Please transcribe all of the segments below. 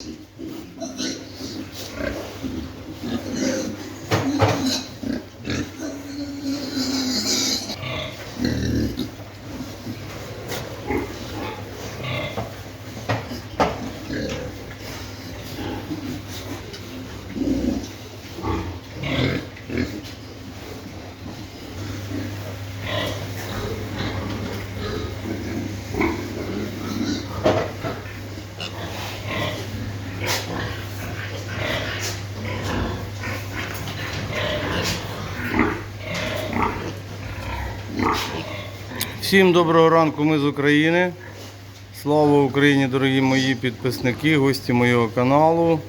Thank you. Всім доброго ранку, ми з України. Слава Україні, дорогі мої підписники, гості моєго каналу.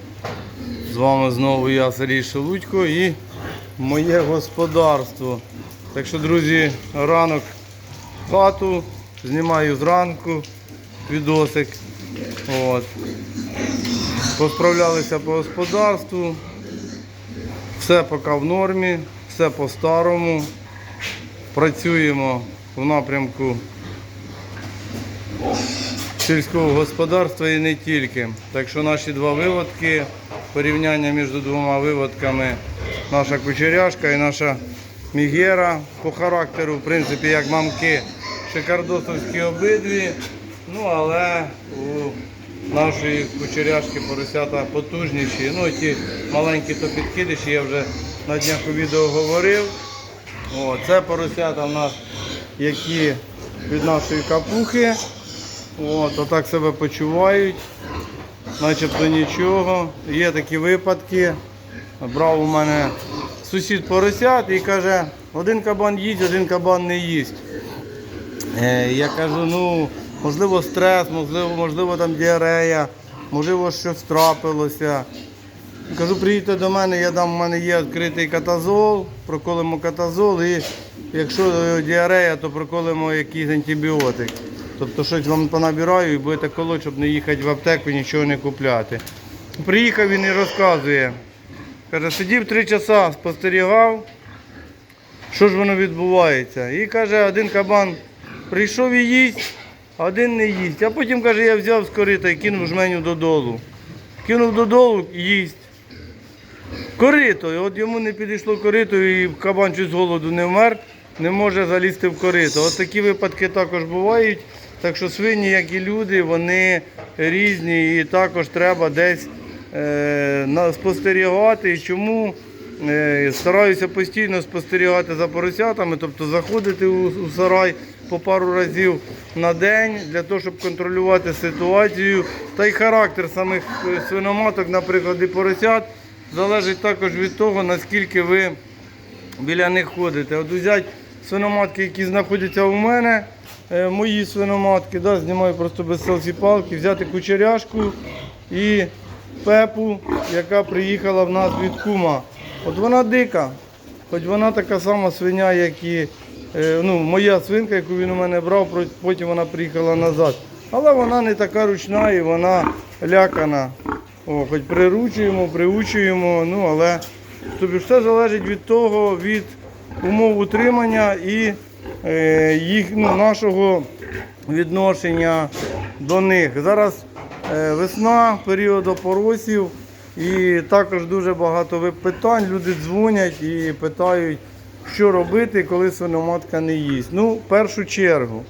З вами знову я, Сергій Шелудько і моє господарство. Так що, друзі, ранок хату, знімаю зранку відосик. От. Посправлялися по господарству. Все поки в нормі, все по-старому. Працюємо в напрямку сільського господарства і не тільки. Так що наші два виводки, порівняння між двома виводками, наша кучеряшка і наша мігера по характеру, в принципі, як мамки, шикардосовські обидві. Ну, але у нашої кучеряшки поросята потужніші. Ну, ті маленькі то підкидиші, я вже на днях у відео говорив. О, це поросята в нас, які від нашої капухи. От, отак себе почувають. Начебто нічого. Є такі випадки. Брав у мене сусід поросят і каже, один кабан їсть, один кабан не їсть. Е, я кажу, ну, можливо, стрес, можливо, можливо там діарея, можливо, щось трапилося. Кажу, приїдьте до мене, я дам, у мене є відкритий катазол, проколимо катазол і якщо е, діарея, то проколимо якийсь антибіотик. Тобто щось вам понабираю і будете колоть, щоб не їхати в аптеку, нічого не купляти. Приїхав він і розказує. Каже, сидів три часа, спостерігав, що ж воно відбувається. І каже, один кабан прийшов і їсть, а один не їсть. А потім каже, я взяв з корита і кинув жменю додолу. Кинув додолу, їсть. Корито, от йому не підійшло корито, і кабан чуть з голоду не вмер, не може залізти в корито. От такі випадки також бувають. Так що свині, як і люди, вони різні і також треба десь е, спостерігати. І чому е, стараюся постійно спостерігати за поросятами, тобто заходити у, у сарай по пару разів на день для того, щоб контролювати ситуацію. Та й характер самих е, свиноматок, наприклад, і поросят залежить також від того, наскільки ви біля них ходите. От взять свиноматки, які знаходяться у мене, е, мої свиноматки, да, знімаю просто без селфі палки, взяти кучеряшку і пепу, яка приїхала в нас від кума. От вона дика, хоч вона така сама свиня, як і е, ну, моя свинка, яку він у мене брав, потім вона приїхала назад. Але вона не така ручна і вона лякана. О, хоч приручуємо, приучуємо, ну але тобі все залежить від того, від умов утримання і е, їх, ну, нашого відношення до них. Зараз е, весна, період опоросів, і також дуже багато питань. Люди дзвонять і питають, що робити, коли свиноматка не їсть. Ну, в першу чергу.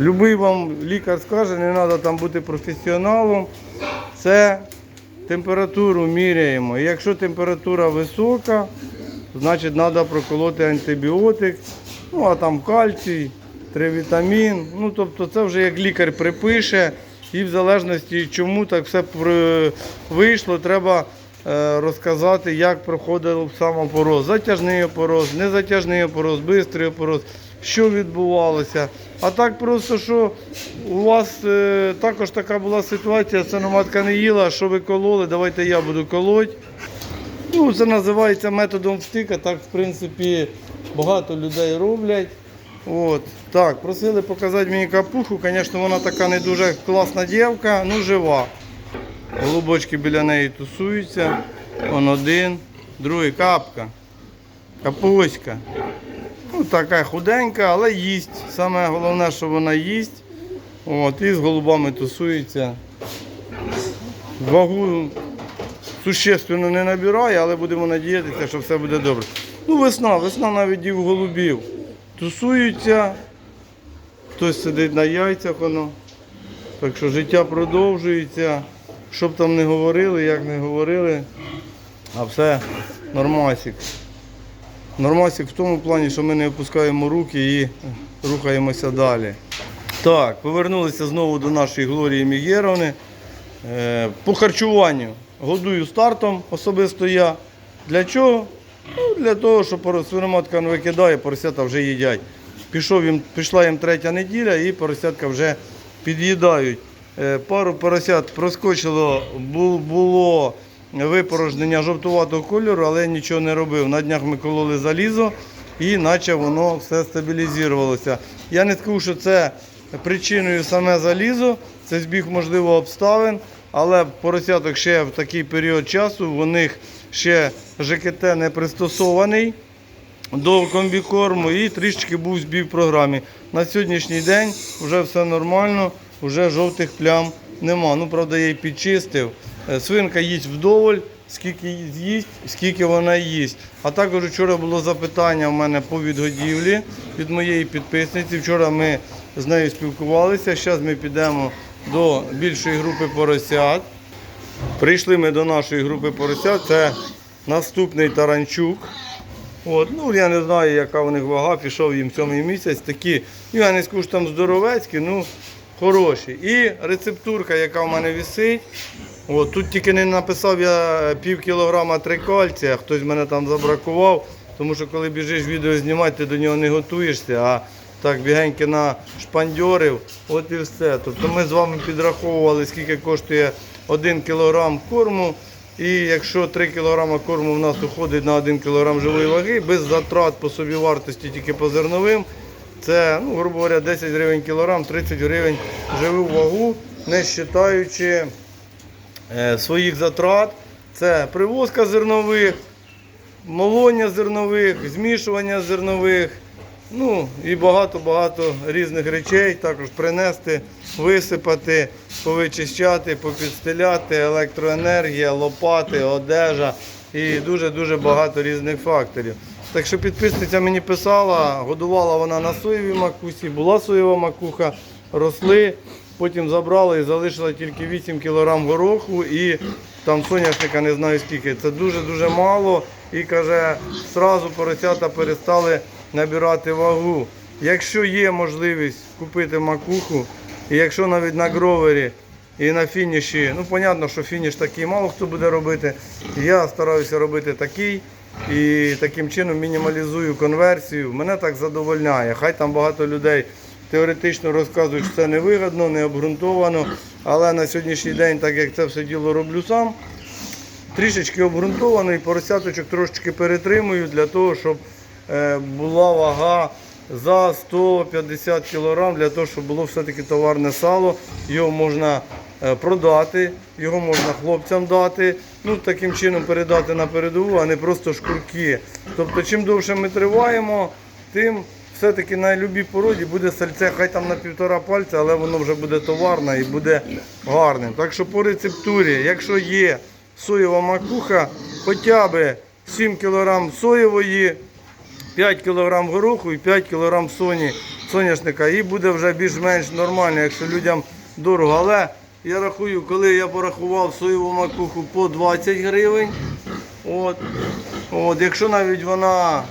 Любий вам лікар скаже, не треба там бути професіоналом. Це температуру міряємо. Якщо температура висока, значить треба проколоти антибіотик, ну а там кальцій, тривітамін. Ну тобто це вже як лікар припише. І в залежності, чому так все вийшло, треба е, розказати, як проходив сам опороз. Затяжний опороз, незатяжний опороз, швидкий опороз, що відбувалося. А так просто, що у вас е, також така була ситуація, свиноматка не їла, що ви кололи, давайте я буду колоть. Ну, це називається методом втика, так в принципі багато людей роблять. От. Так, просили показати мені капуху. Звісно, вона така не дуже класна дівка, ну жива. Голубочки біля неї тусуються. Он один, другий капка. Капуська. Ну, така худенька, але їсть. Саме головне, що вона їсть. От, і з голубами тусується. вагу существенно не набирає, але будемо надіятися, що все буде добре. Ну, весна, весна навіть дів голубів. Тусуються, хтось сидить на яйцях воно. Так що життя продовжується. Що б там не говорили, як не говорили, а все нормасик. Нормасик в тому плані, що ми не опускаємо руки і рухаємося далі. Так, повернулися знову до нашої Глорії Мігєровни. Е, По харчуванню годую стартом особисто я. Для чого? Ну, для того, що свиноматка не викидає, поросята вже їдять. Пішов їм, пішла їм третя неділя і поросятка вже під'їдають. Е, Пару поросят проскочило, було випорожнення жовтуватого кольору, але нічого не робив. На днях ми кололи залізо і наче воно все стабілізувалося. Я не скажу, що це причиною саме залізо, це збіг можливо обставин, але поросяток ще в такий період часу, у них ще ЖКТ не пристосований до комбікорму і трішки був збій в програмі. На сьогоднішній день вже все нормально, вже жовтих плям нема. Ну, правда, я її підчистив. Е, Свинка їсть вдоволь, скільки з'їсть, скільки вона їсть. А також вчора було запитання в мене по відгодівлі від моєї підписниці. Вчора ми з нею спілкувалися. Зараз ми підемо до більшої групи поросят. Прийшли ми до нашої групи поросят. Це наступний таранчук. От, ну я не знаю, яка у них вага, пішов їм сьомий місяць. Такі, ну я не скажу, що там здоровецькі, ну хороші. І рецептурка, яка в мене висить. От, тут тільки не написав я пів кілограма трикальція, хтось мене там забракував, тому що коли біжиш відео знімати, ти до нього не готуєшся, а так бігеньки на шпандьорив, от і все. Тобто ми з вами підраховували, скільки коштує 1 кілограм корму. І якщо 3 кг корму в нас уходить на 1 кг живої ваги, без затрат по собі вартості тільки по зерновим, це, ну, грубо говоря, 10 гривень кілограм, 30 гривень живу вагу, не вважаючи е, своїх затрат. Це привозка зернових, молоння зернових, змішування зернових, ну і багато-багато різних речей. Також принести, висипати, повичищати, попідстеляти, електроенергія, лопати, одежа і дуже-дуже багато різних факторів. Так що підписниця мені писала, годувала вона на соєвій макусі, була соєва макуха, росли, потім забрала і залишила тільки 8 кг гороху і там соняшника не знаю скільки. Це дуже-дуже мало. І каже, зразу поросята перестали набирати вагу. Якщо є можливість купити макуху, і якщо навіть на гровері і на фініші, ну понятно, що фініш такий мало хто буде робити. Я стараюся робити такий і таким чином мінімалізую конверсію. Мене так задовольняє. Хай там багато людей теоретично розказують, що це невигідно, не обґрунтовано. Але на сьогоднішній день, так як це все діло роблю сам, трішечки обґрунтовано і поросяточок трошечки перетримую для того, щоб е, була вага за 150 кг, для того, щоб було все-таки товарне сало. Його можна е, продати, його можна хлопцям дати, ну таким чином передати на передову, а не просто шкурки. Тобто, чим довше ми триваємо, тим все-таки на любій породі буде сальце, хай там на півтора пальця, але воно вже буде товарне і буде гарним. Так що по рецептурі, якщо є соєва макуха, хоча б 7 кг соєвої, 5 кг гороху і 5 кг соні, соняшника. І буде вже більш-менш нормально, якщо людям дорого. Але я рахую, коли я порахував соєву макуху по 20 гривень. От. От, якщо навіть вона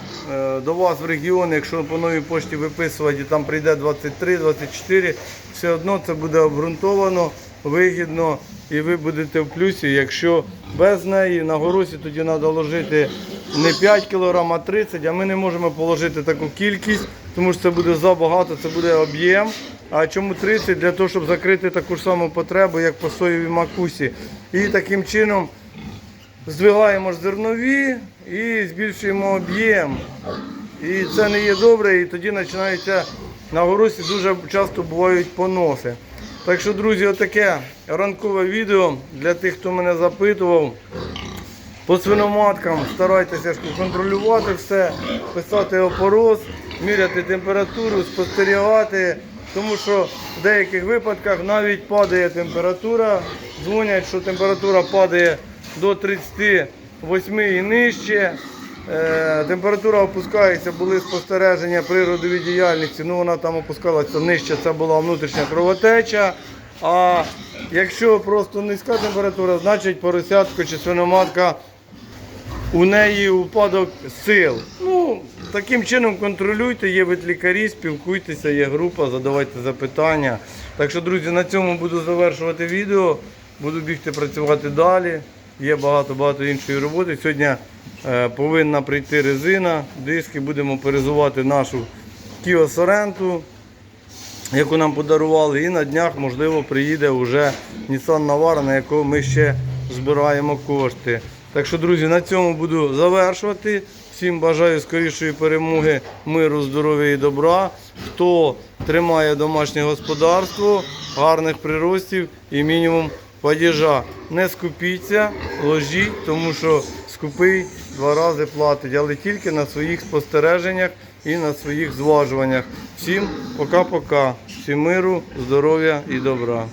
до вас в регіон, якщо по новій пошті виписувати, там прийде 23-24, все одно це буде обґрунтовано, вигідно і ви будете в плюсі. Якщо без неї на горосі тоді треба ложити не 5 кг, а 30, а ми не можемо положити таку кількість, тому що це буде забагато, це буде об'єм. А чому 30? Для того, щоб закрити таку ж саму потребу, як по соєвій макусі. І таким чином здвигаємо зернові і збільшуємо об'єм. І це не є добре, і тоді починаються на горосі дуже часто бувають поноси. Так що, друзі, отаке ранкове відео для тих, хто мене запитував. По свиноматкам старайтеся контролювати все, писати опорос, міряти температуру, спостерігати. тому що в деяких випадках навіть падає температура. Дзвонять, що температура падає до 38 і нижче. Е, температура опускається, були спостереження при родовій діяльності, ну вона там опускалася нижче, це була внутрішня кровотеча. А якщо просто низька температура, значить поросятко чи свиноматка у неї упадок сил. Ну, таким чином контролюйте, є ветлікарі, спілкуйтеся, є група, задавайте запитання. Так що, друзі, на цьому буду завершувати відео. Буду бігти працювати далі. Є багато-багато іншої роботи. Сьогодні е, повинна прийти резина, диски, будемо перезувати нашу Kia Sorento яку нам подарували, і на днях, можливо, приїде вже Nissan Navara, на яку ми ще збираємо кошти. Так що, друзі, на цьому буду завершувати. Всім бажаю скорішої перемоги, миру, здоров'я і добра. Хто тримає домашнє господарство, гарних приростів і мінімум падіжа. Не скупіться, ложіть, тому що скупий два рази платить, але тільки на своїх спостереженнях і на своїх зважуваннях. Всім пока-пока. Всім миру, здоров'я і добра.